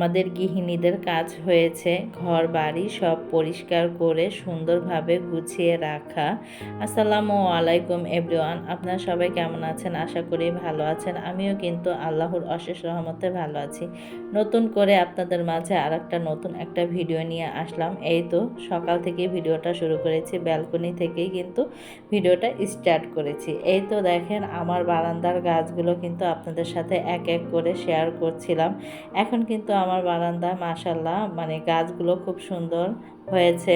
আমাদের গৃহিণীদের কাজ হয়েছে। ঘর বাড়ি সব পরিষ্কার করে সুন্দরভাবে গুছিয়ে রাখা। আসসালামু আলাইকুম এভরিওয়ান, আপনারা সবাই কেমন আছেন? আশা করি ভালো আছেন। আমিও কিন্তু আল্লাহর অশেষ রহমতে ভালো আছি। নতুন করে আপনাদের মাঝে আর একটা নতুন একটা ভিডিও নিয়ে আসলাম। এই তো সকাল থেকে ভিডিওটা শুরু করেছি, ব্যালকনি থেকেই কিন্তু ভিডিওটা স্টার্ট করেছি। এই তো দেখেন আমার বারান্দার গাছগুলো কিন্তু আপনাদের সাথে এক এক করে শেয়ার করছিলাম। এখন কিন্তু আমার বারান্দা মাশাল্লাহ মানে গাছগুলো খুব সুন্দর হয়েছে।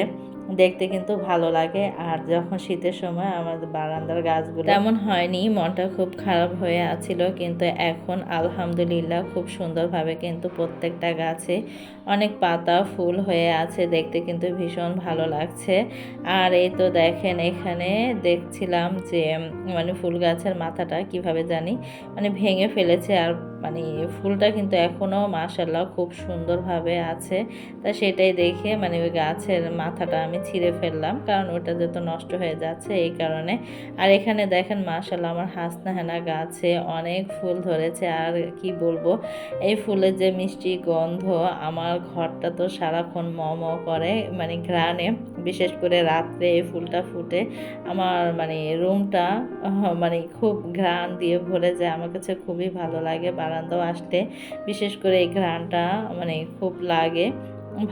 দেখতে কিন্তু ভালো লাগে। আর যখন শীতের সময় আমাদের বারান্দার গাছগুলো তেমন হয়নি, মনটা খুব খারাপ হয়ে আছিল, কিন্তু এখন আলহামদুলিল্লাহ খুব সুন্দরভাবে কিন্তু প্রত্যেকটা গাছে অনেক পাতা, ফুল হয়ে আছে, দেখতে কিন্তু ভীষণ ভালো লাগছে। আর এই তো দেখেন এখানে দেখছিলাম যে মানে ফুল গাছের মাথাটা কীভাবে জানি মানে ভেঙে ফেলেছে। আর মানে ফুলটা কিন্তু এখনও মাশাল্লাহ খুব সুন্দরভাবে আছে। তা সেটাই দেখে মানে ওই গাছের মাথাটা আমি ছিঁড়ে ফেললাম, কারণ ওটা যত নষ্ট হয়ে যাচ্ছে এই কারণে। আর এখানে দেখেন মাশাল্লাহ আমার হাসনা হেনা গাছে অনেক ফুল ধরেছে। আর কি বলব, এই ফুলের যে মিষ্টি গন্ধ আমার ঘরটা তো সারাক্ষণ ম ম করে মানে ঘ্রাণে। বিশেষ করে রাত্রে এই ফুলটা ফুটে আমার মানে রুমটা মানে খুব ঘ্রাণ দিয়ে ভরে যায়। আমার কাছে খুবই ভালো লাগে, বারান্দাও আসতে বিশেষ করে এই ঘ্রাণটা মানে খুব লাগে।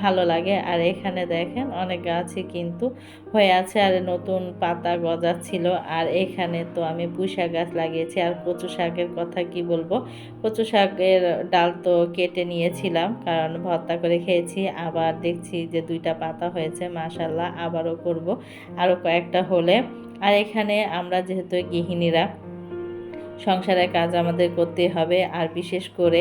ভালো লাগে। আর এখানে দেখেন অনেক গাছই কিন্তু হয়ে আছে আর নতুন পাতা গজাচ্ছিল। আর এখানে তো আমি পুঁইশাক গাছ লাগিয়েছি। আর কচু শাকের কথা কি বলব? কচু শাকের ডাল তো কেটে নিয়েছিলাম, কারণ ভর্তা করে খেয়েছি। আবার দেখছি যে দুইটা পাতা হয়েছে মাশাল্লাহ আবারও করব। আরও কয়েকটা হলে। আর এখানে আমরা যেহেতু গৃহিণীরা, সংসারের কাজ আমাদের করতে হবে। আর বিশেষ করে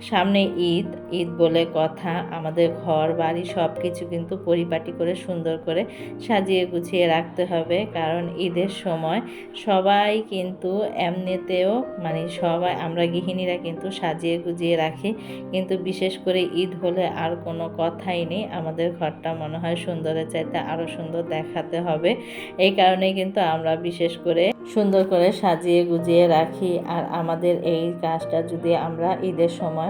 সামনে ঈদ ঈদ বলে কথা, আমাদের ঘর, বাড়ি সব কিছু কিন্তু পরিপাটি করে, সুন্দর করে সাজিয়ে গুছিয়ে রাখতে হবে। কারণ ঈদের সময় সবাই কিন্তু এমনিতেও মানে সবাই, আমরা গৃহিণীরা কিন্তু সাজিয়ে গুজিয়ে রাখি। কিন্তু বিশেষ করে ঈদ হলে আর কোনো কথাই নেই। আমাদের ঘরটা মনে হয় সুন্দরের চাইতে আরও সুন্দর দেখাতে হবে। এই কারণে কিন্তু আমরা বিশেষ করে সুন্দর করে সাজিয়ে গুজিয়ে রাখি। আর আমাদের এই কাজটা যদি আমরা ঈদের সময়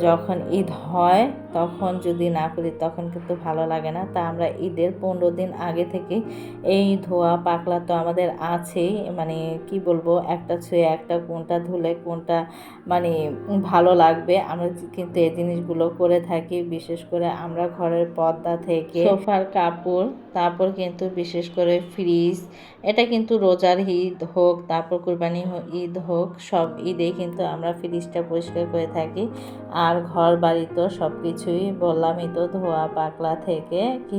যখন ঈদ হয়, তখন যদি না করি, তখন কিন্তু ভালো লাগে না। তা আমরা ঈদের পনেরো দিন আগে থেকে এই ধোয়া পাকলা তো আমাদের আছেই। মানে কি বলব, একটা ছুঁয়ে একটা কোনটা ধুলে কোনটা মানে ভালো লাগবে। আমরা কিন্তু এই জিনিসগুলো করে থাকি। বিশেষ করে আমরা ঘরের পর্দা থেকে সোফার কাপড়, তারপর কিন্তু বিশেষ করে ফ্রিজ, এটা কিন্তু রোজার ঈদ হোক, তারপর কুরবানি ঈদ হোক, সব ঈদেই কিন্তু আমরা ফ্রিজটা পরিষ্কার করে থাকি। আর ঘর বাড়ি তো সব কিছুই বললামই তো, ধোয়া পাকলা থেকে কি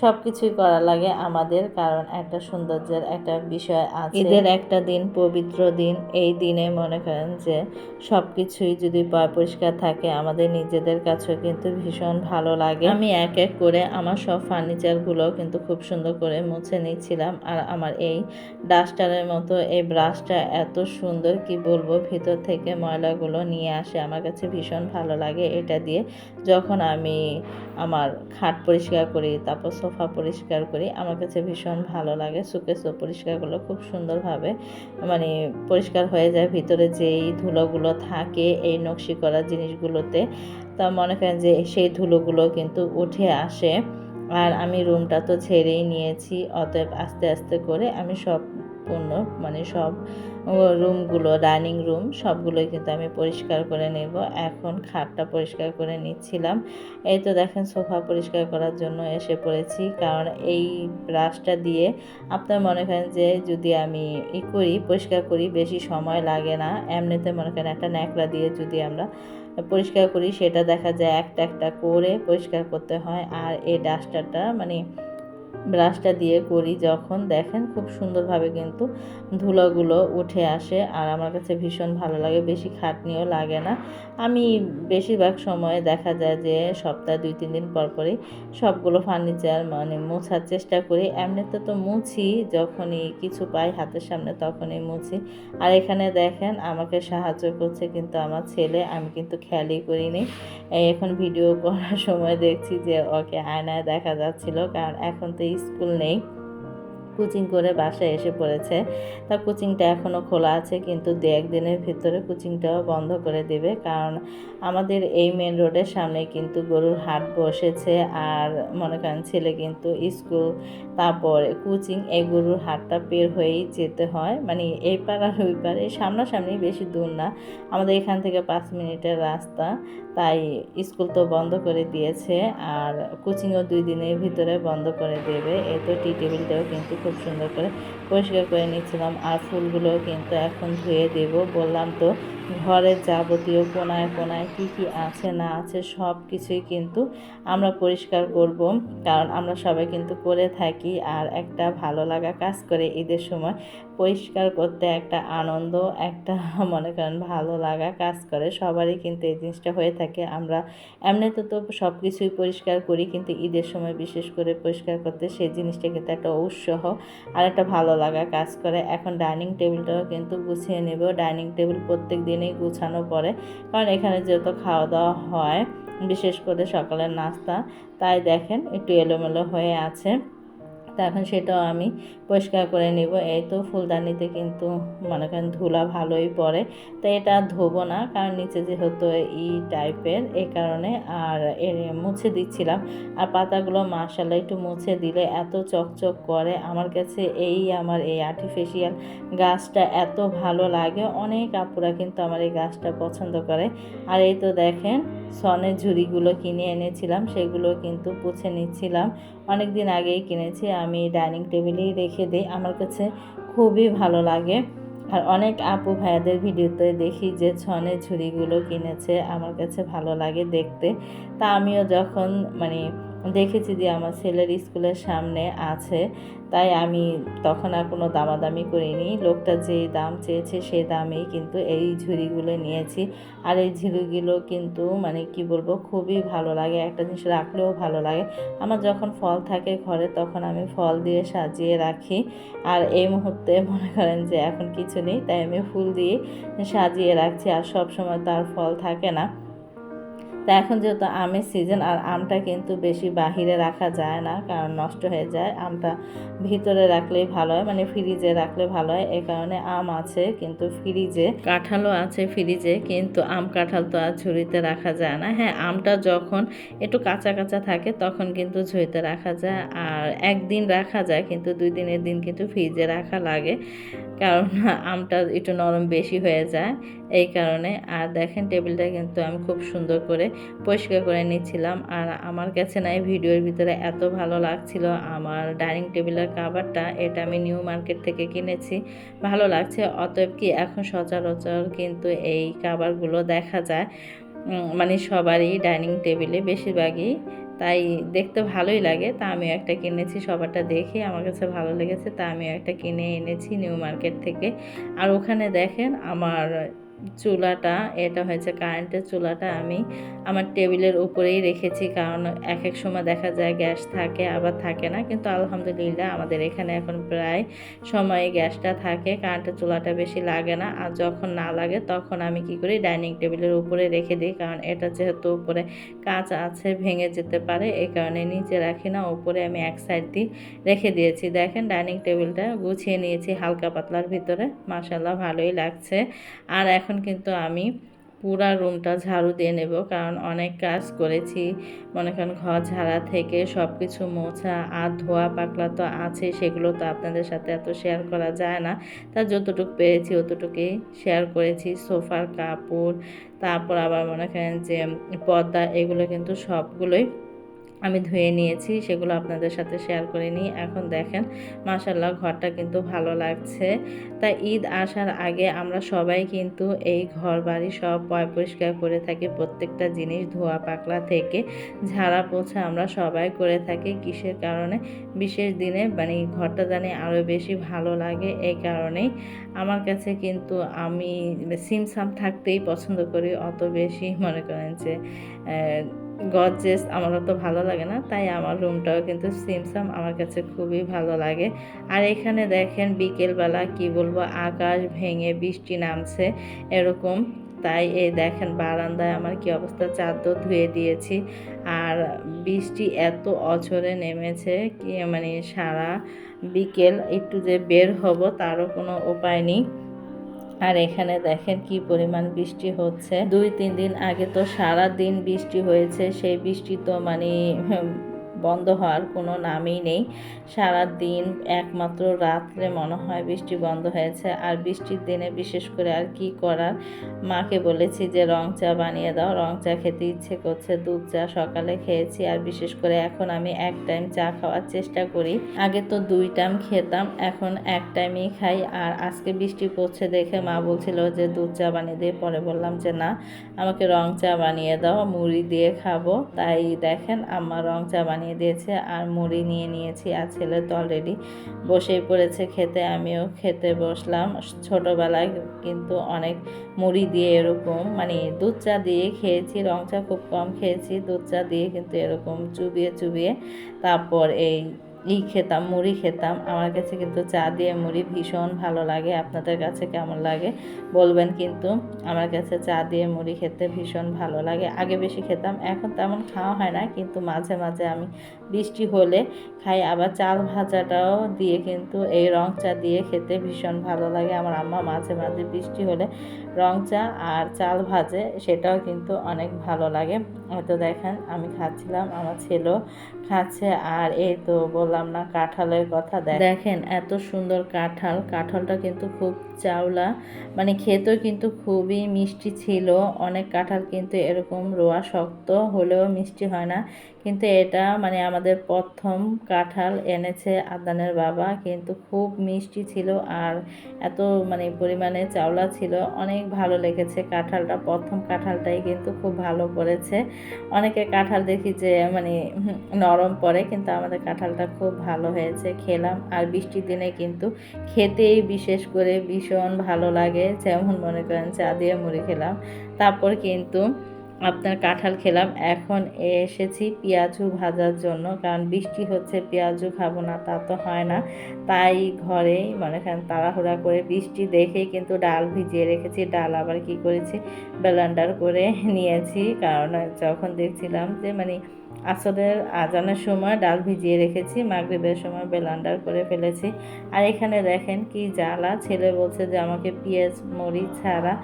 সব কিছুই করা লাগে আমাদের, কারণ একটা সৌন্দর্যের একটা বিষয় আছে। ঈদের একটা দিন, পবিত্র দিন, এই দিনে মনে করেন যে সব কিছুই যদি পরিষ্কার থাকে, আমাদের নিজেদের কাছেও কিন্তু ভীষণ ভালো লাগে। আমি এক এক করে আমার সব ফার্নিচারগুলো কিন্তু খুব সুন্দর করে মুছে নিচ্ছিলাম, আর আমার এই ডাস্টারের মতো এই ব্রাশটা এত সুন্দর, কি বলব, ভিতর থেকে ময়লাগুলো নিয়ে আসে আমার কাছে ভীষণ ভালো লাগে এটা দিয়ে। যখন আমি আমার খাট পরিষ্কার করি, তারপর সোফা পরিষ্কার করি, আমার কাছে ভীষণ ভালো লাগে। সুকেসও পরিষ্কারগুলো খুব সুন্দরভাবে মানে পরিষ্কার হয়ে যায়। ভিতরে যেই ধুলোগুলো থাকে, এই নকশি করা জিনিসগুলোতে, তা মনে করেন যে সেই ধুলোগুলো কিন্তু উঠে আসে। আর আমি রুমটা তো ছেড়েই নিয়েছি, অতএব আস্তে আস্তে করে আমি সব পূর্ণ মানে সব রুমগুলো ডাইনিং রুম সবগুলোই কিন্তু আমি পরিষ্কার করে নেব। এখন খাটটা পরিষ্কার করে নিচ্ছিলাম। এই তো দেখেন, সোফা পরিষ্কার করার জন্য এসে পড়েছি। কারণ এই ব্রাশটা দিয়ে আপনার মনে করেন যে, যদি আমি ই করি, পরিষ্কার করি, বেশি সময় লাগে না। এমনিতে মনে করেন একটা ন্যাকড়া দিয়ে যদি আমরা পরিষ্কার করি, সেটা দেখা যায় একটা একটা করে পরিষ্কার করতে হয়। আর এই ডাস্টারটা মানে ব্রাশটা দিয়ে করি যখন দেখেন খুব সুন্দরভাবে কিন্তু ধুলোগুলো উঠে আসে আর আমার কাছে ভীষণ ভালো লাগে, বেশি খাটনিও লাগে না। আমি বেশিরভাগ সময় দেখা যায় যে সপ্তাহে দুই, তিন দিন পর পরই সবগুলো ফার্নিচার মানে মোছার চেষ্টা করি। এমনিতে তো মুছি যখনই কিছু পাই হাতের সামনে তখনই মুছি। আর এখানে দেখেন আমাকে সাহায্য করছে কিন্তু আমার ছেলে, আমি কিন্তু খেয়ালই করিনি। এখন ভিডিও করার সময় দেখছি যে ওকে আয়নায় দেখা যাচ্ছিল, কারণ এখন তো স্কুল নেই। কোচিং করে বাসায় এসে পড়েছে। তা কোচিংটা এখনও খোলা আছে, কিন্তু দু একদিনের ভিতরে কোচিংটাও বন্ধ করে দেবে। কারণ আমাদের এই মেন রোডের সামনে কিন্তু গরুর হাট বসেছে, আর মনে করেন ছেলে কিন্তু স্কুল, তারপর কোচিং, এই গরুর হাটটা পের হয়েই যেতে হয়। মানে এই পার আর ওই পার এই সামনাসামনি বেশি দূর না। আমাদের এখান থেকে পাঁচ মিনিটের রাস্তা, তাই স্কুল তো বন্ধ করে দিয়েছে, আর কোচিংও দুই দিনের ভিতরে বন্ধ করে দেবে। এই তো টি টেবিলটাও কিন্তু খুব সুন্দর করে পরিষ্কার করে নিচ্ছিলাম আর ফুলগুলো কিন্তু এখন ধুয়ে দেব বললাম তো। ঘরের যাবতীয় কোনায় কোনায় কী কী আছে না আছে সব কিছুই কিন্তু আমরা পরিষ্কার করব, কারণ আমরা সবাই কিন্তু করে থাকি আর একটা ভালো লাগা কাজ করে ঈদের সময়। পরিষ্কার করতে একটা আনন্দ, একটা মনে করেন ভালো লাগা কাজ করে, সবারই কিন্তু এই জিনিসটা হয়ে থাকে। আমরা এমনিতে তো সব কিছুই পরিষ্কার করি, কিন্তু ঈদের সময় বিশেষ করে পরিষ্কার করতে সেই জিনিসটা কিন্তু একটা উৎসাহ আর একটা ভালো লাগা কাজ করে। এখন ডাইনিং টেবিলটাও কিন্তু গুছিয়ে নেব। ডাইনিং টেবিল প্রত্যেক দিনেই গুছানো পড়ে কারণ এখানে যেহেতু খাওয়া দাওয়া হয়, বিশেষ করে সকালের নাস্তা, তাই দেখেন একটু এলোমেলো হয়ে আছে। তা এখন সেটাও আমি পরিষ্কার করে নিব। এই তো ফুলদানিতে কিন্তু মনে করেন ধুলা ভালোই পড়ে। তো এটা ধোবো না, কারণ নিচে যেহেতু ই টাইপের এই কারণে আর এর মুছে দিচ্ছিলাম। আর পাতাগুলো মাসাল্লাহ একটু মুছে দিলে এত চকচক করে। আমার কাছে এই আমার এই আর্টিফিশিয়াল গাছটা এত ভালো লাগে। অনেক আপুরা কিন্তু আমার এই গাছটা পছন্দ করে। আর এই তো দেখেন, সনের ঝুড়িগুলো কিনে এনেছিলাম, সেগুলো কিন্তু পুছে নিচ্ছিলাম। অনেক দিন আগেই কিনেছি, আমি ডাইনিং টেবিলেই রেখে দিই, আমার কাছে খুবই ভালো লাগে। আর অনেক আপু ভাইয়াদের ভিডিওতে দেখি যে ছনে ঝুড়িগুলো কিনেছে, আমার কাছে ভালো লাগে দেখতে। তা আমিও যখন মানে দেখেছি যে আমার ছেলের স্কুলের সামনে আছে, তাই আমি তখন আর কোনো দামাদামি করিনি। লোকটা যে দাম চেয়েছে সেই দামেই কিন্তু এই ঝুড়িগুলো নিয়েছি। আর এই ঝুড়িগুলো কিন্তু মানে কি বলব, খুবই ভালো লাগে, একটা জিনিস রাখলেও ভালো লাগে। আমার যখন ফল থাকে ঘরে তখন আমি ফল দিয়ে সাজিয়ে রাখি। আর এই মুহূর্তে মনে করেন যে এখন কিছু নেই, তাই আমি ফুল দিয়ে সাজিয়ে রাখছি আর সব সময় তার ফল থাকে না। তা এখন যেহেতু আমের সিজন আর আমটা কিন্তু বেশি বাহিরে রাখা যায় না, কারণ নষ্ট হয়ে যায়। আমটা ভিতরে রাখলেই ভালো হয় মানে ফ্রিজে রাখলে ভালো হয়। এ কারণে আম আছে, কিন্তু ফ্রিজে কাঁঠালও আছে ফ্রিজে কিন্তু আম কাঁঠাল তো আর ঝুড়িতে রাখা যায় না। হ্যাঁ আমটা যখন একটু কাঁচা কাঁচা থাকে, তখন কিন্তু ঝুড়িতে রাখা যায়। আর একদিন রাখা যায়, কিন্তু দুই দিনের দিন কিন্তু ফ্রিজে রাখা লাগে। কারণ আমটা একটু নরম বেশি হয়ে যায়। এই কারণে আর দেখেন টেবিলটা কিন্তু আমি খুব সুন্দর করে পরিষ্কার করে নিচ্ছিলাম। আর আমার কাছে না এই ভিডিওর ভিতরে এত ভালো লাগছিল আমার ডাইনিং টেবিলের কাভারটা এটা আমি নিউ মার্কেট থেকে কিনেছি। ভালো লাগছে, অতএব কি এখন সচরাচর কিন্তু এই কাভারগুলো দেখা যায়। মানে সবারই ডাইনিং টেবিলে বেশিরভাগই তাই দেখতে ভালোই লাগে। তা আমি একটা কিনেছি, সবারটা দেখে। আমার কাছে ভালো লেগেছে, তা আমি একটা কিনে এনেছি নিউ মার্কেট থেকে। আর ওখানে দেখেন আমার চুলাটা, এটা হয়েছে কারেন্টের চুলাটা আমি আমার টেবিলের উপরেই রেখেছি কারণ এক এক সময় দেখা যায় গ্যাস থাকে, আবার থাকে না। কিন্তু আলহামদুলিল্লাহ আমাদের এখানে এখন প্রায় সময়ে গ্যাসটা থাকে কারেন্টের চুলাটা বেশি লাগে না। আর যখন না লাগে তখন আমি কি করি ডাইনিং টেবিলের উপরে রেখে দিই কারণ এটা যেহেতু উপরে কাঁচ আছে, ভেঙে যেতে পারে এই কারণে নিচে রাখি না, উপরে আমি এক সাইড দিয়ে রেখে দিয়েছি। দেখেন ডাইনিং টেবিলটা গুছিয়ে নিয়েছি হালকা পাতলার ভিতরে। মাসাল্লাহ ভালোই লাগছে। আর এখন এখন কিন্তু আমি পুরা রুমটা ঝাড়ু দিয়ে নেব, কারণ অনেক কাজ করেছি। মনে করেন ঘর ঝাড়া থেকে সব কিছু মোছা, আর ধোয়া পাকলা তো আছে, সেগুলো তো আপনাদের সাথে এত শেয়ার করা যায় না। তা যতটুকু পেরেছি অতটুকুই শেয়ার করেছি, সোফার কাপড়, তারপর আবার মনে করেন যে পর্দা, এগুলো কিন্তু সবগুলোই আমি ধুয়ে নিয়েছি, সেগুলো আপনাদের সাথে শেয়ার করে নিই। এখন দেখেন মাসাল্লাহ ঘরটা কিন্তু ভালো লাগছে। তাই ঈদ আসার আগে আমরা সবাই কিন্তু এই ঘর বাড়ি সব পয় পরিষ্কার করে থাকি। প্রত্যেকটা জিনিস ধোয়া পাকলা থেকে ঝাড়া পোছা আমরা সবাই করে থাকি। কিসের কারণে? বিশেষ দিনে মানে ঘরটা জানি আরও বেশি ভালো লাগে। এই কারণেই আমার কাছে কিন্তু আমি সিমসাম থাকতেই পছন্দ করি। অত বেশি মনে করেন যে গজেস আমার অত ভালো লাগে না, তাই আমার রুমটাও কিন্তু সিমসাম আমার কাছে খুবই ভালো লাগে। আর এখানে দেখেন বিকেলবেলা কি বলব, আকাশ ভেঙে বৃষ্টি নামছে এরকম, তাই এই দেখেন বারান্দায় আমার কি অবস্থা, চাদর ধুয়ে দিয়েছি। আর বৃষ্টি এত অঝরে নেমেছে কি মানে সারা বিকেল একটু যে বের হব তারও কোনো উপায় নেই। আর এখানে দেখেন কি পরিমাণ বৃষ্টি হচ্ছে। দুই, তিন দিন আগে তো সারা দিন বৃষ্টি হয়েছে, সেই বৃষ্টি তো মানে বন্ধ হওয়ার কোনো নামই নেই। সারা দিন একমাত্র রাত্রে মনে হয় বৃষ্টি বন্ধ হয়েছে। আর বৃষ্টির দিনে বিশেষ করে আর কি করার? মাকে বলেছি যে, রং চা বানিয়ে দাও। রং চা খেতে ইচ্ছে করছে। দুধ চা সকালে খেয়েছি। আর বিশেষ করে এখন আমি এক টাইম চা খাওয়ার চেষ্টা করি। আগে তো দুই টাইম খেতাম, এখন এক টাইমই খাই। আর আজকে বৃষ্টি পড়ছে দেখে মা বলছিল যে, দুধ চা বানিয়ে দিয়ে পরে বললাম যে, না, আমাকে রং চা বানিয়ে দাও। মুড়ি দিয়ে খাব। তাই দেখেন আমার রং চা বানিয়ে দিয়েছে আর মুড়ি নিয়ে নিয়েছি আর ছেলে তো অলরেডি বসেই পড়েছে খেতে, আমিও খেতে বসলাম। ছোটোবেলায় কিন্তু অনেক মুড়ি দিয়ে এরকম মানে দুধ চা দিয়ে খেয়েছি, রং চা খুব কম খেয়েছি, দুধ চা দিয়ে কিন্তু এরকম চুবিয়ে চুবিয়ে, তারপর এই ই খেতাম, মুড়ি খেতাম। আমার কাছে কিন্তু চা দিয়ে মুড়ি ভীষণ ভালো লাগে। আপনাদের কাছে কেমন লাগে বলবেন কিন্তু। আমার কাছে চা দিয়ে মুড়ি খেতে ভীষণ ভালো লাগে। আগে বেশি খেতাম, এখন তেমন খাওয়া হয় না। কিন্তু মাঝে মাঝে আমি বৃষ্টি হলে খাই। আবার চাল ভাজাটাও দিয়ে কিন্তু এই রং চা দিয়ে খেতে ভীষণ ভালো লাগে। আমার আম্মা মাঝে মাঝে বৃষ্টি হলে রং চা আর চাল ভাজে, সেটাও কিন্তু অনেক ভালো লাগে। হয়তো দেখেন, আমি খাচ্ছিলাম, আমার ছেলেও খাচ্ছে। আর এই তো বললাম না, কাঁঠালের কথা দেখেন, এত সুন্দর কাঁঠাল, কাঁঠালটা কিন্তু খুব চাওলা। মানে খেতেও কিন্তু খুবই মিষ্টি ছিল। অনেক কাঁঠাল কিন্তু এরকম রোয়া শক্ত হলেও মিষ্টি হয় না। কিন্তু এটা মানে আমাদের প্রথম কাঁঠাল এনেছে আদানের বাবা। কিন্তু খুব মিষ্টি ছিল আর এত মানে পরিমাণে চাওলা ছিল। অনেক ভালো লেগেছে কাঁঠালটা। প্রথম কাঁঠালটাই কিন্তু খুব ভালো পড়েছে। অনেকে কাঁঠাল দেখি যে মানে নরম পড়ে, কিন্তু আমাদের কাঁঠালটা খুব ভালো হয়েছে। খেলাম। আর বৃষ্টির দিনে কিন্তু খেতেই বিশেষ করে ভীষণ ভালো লাগে, যেমন মনে করেন চা দিয়ে মুড়ি খেলাম। তারপর কিন্তু আপনার কাঁঠাল খেলাম। এখন এসেছি পেঁয়াজু ভাজার জন্য, কারণ বৃষ্টি হচ্ছে, পেঁয়াজু খাব না, তা তো হয় না। তাই ঘরেই মনে করেন তাড়াহুড়া করে বৃষ্টি দেখেই কিন্তু ডাল ভিজিয়ে রেখেছি। ডাল আবার কি করেছি? ব্লেন্ডার করে নিয়েছি। কারণ যখন দেখছিলাম যে মানে আসরের আজানের সময় ডাল ভিজিয়ে রেখেছি, মাগরীবের সময় বেলান্ডার করে ফেলেছি। আর এখানে দেখেন কি জ্বালা, ছেলে বলছে যে আমাকে পেঁয়াজ, মরিচ ছাড়া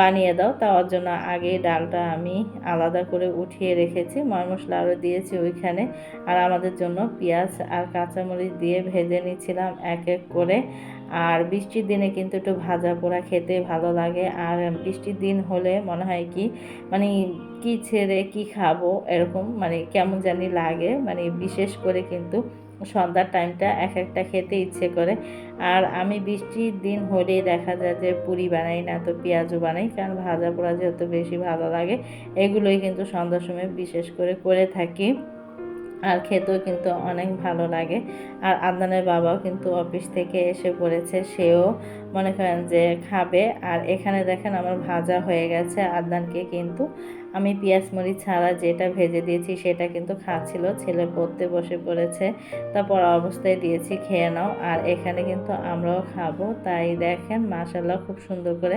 বানিয়ে দাও, তার জন্য আগে ডালটা আমি আলাদা করে উঠিয়ে রেখেছি, ময় মশলা আরও দিয়েছি ওইখানে। আর আমাদের জন্য পেঁয়াজ আর কাঁচামরিচ দিয়ে ভেজে নিচ্ছিলাম এক এক করে। আর বৃষ্টির দিনে কিন্তু একটু ভাজা পোড়া খেতে ভালো লাগে। আর বৃষ্টির দিন হলে মনে হয় কি মানে কি ছেড়ে কি খাব এরকম মানে কেমন জানি লাগে। মানে বিশেষ করে কিন্তু সন্ধ্যার টাইমটা এক একটা খেতে ইচ্ছে করে। আর আমি বৃষ্টির দিন হলেই দেখা যায় যে পুরি বানাই, না তো পেঁয়াজও বানাই, কারণ ভাজা পোড়া যেহেতু বেশি ভালো লাগে, এগুলোই কিন্তু সন্ধ্যার সময় বিশেষ করে করে থাকি। আর খেতেও কিন্তু অনেক ভালো লাগে। আর আদনানের বাবাও কিন্তু অফিস থেকে এসে পড়েছে, সেও মনে করেন যে খাবে। আর এখানে দেখেন আমার ভাজা হয়ে গেছে, আদনানকে কিন্তু আমি পেঁয়াজ মরিচ ছাড়া যেটা ভেজে দিয়েছি সেটা কিন্তু খাচ্ছিল, ছেলে পড়তে বসে পড়েছে। তারপর অবস্থায় দিয়েছি, খেয়ে নাও। আর এখানে কিন্তু আমরাও খাব। তাই দেখেন মাসাল্লাহ খুব সুন্দর করে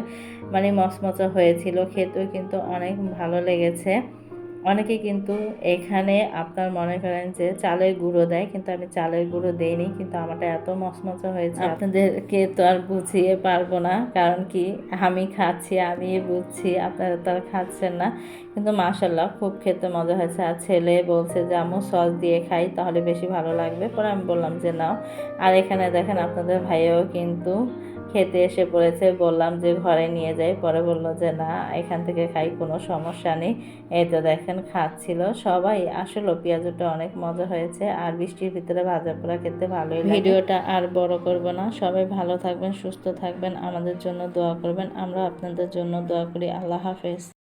মানে মচমচা হয়েছিল, খেতেও কিন্তু অনেক ভালো লেগেছে। অনেকে কিন্তু এখানে আপনার মনে করেন যে চালের গুঁড়ো দেয় কিন্তু আমি চালের গুঁড়ো দেইনি কিন্তু আমারটা এত মচমচা হয়েছে। আপনাদেরকে তো আর বুঝিয়ে পারব না কারণ কি আমি খাচ্ছি আমি বুঝছি আপনারা তো আর খাচ্ছেন না। কিন্তু মাসাল্লাহ খুব খেতে মজা হয়েছে। আর ছেলে বলছে যে আমু সস দিয়ে খাই তাহলে বেশি ভালো লাগবে। পরে আমি বললাম যে নাও। আর এখানে দেখেন আপনাদের ভাইও কিন্তু খেতে এসে পড়েছে, বললাম যে ঘরে নিয়ে যাই। পরে বলল যে, না, এখান থেকে খাই, কোনো সমস্যা নেই। এই তো দেখেন, খাচ্ছিল সবাই। আসলে পেঁয়াজটা অনেক মজা হয়েছে, আর বৃষ্টির ভিতরে ভাজা পোড়া খেতে ভালোই ভিডিওটা আর বড় করব না। সবাই ভালো থাকবেন, সুস্থ থাকবেন। আমাদের জন্য দোয়া করবেন। আমরা আপনাদের জন্য দোয়া করি। আল্লাহ হাফেজ।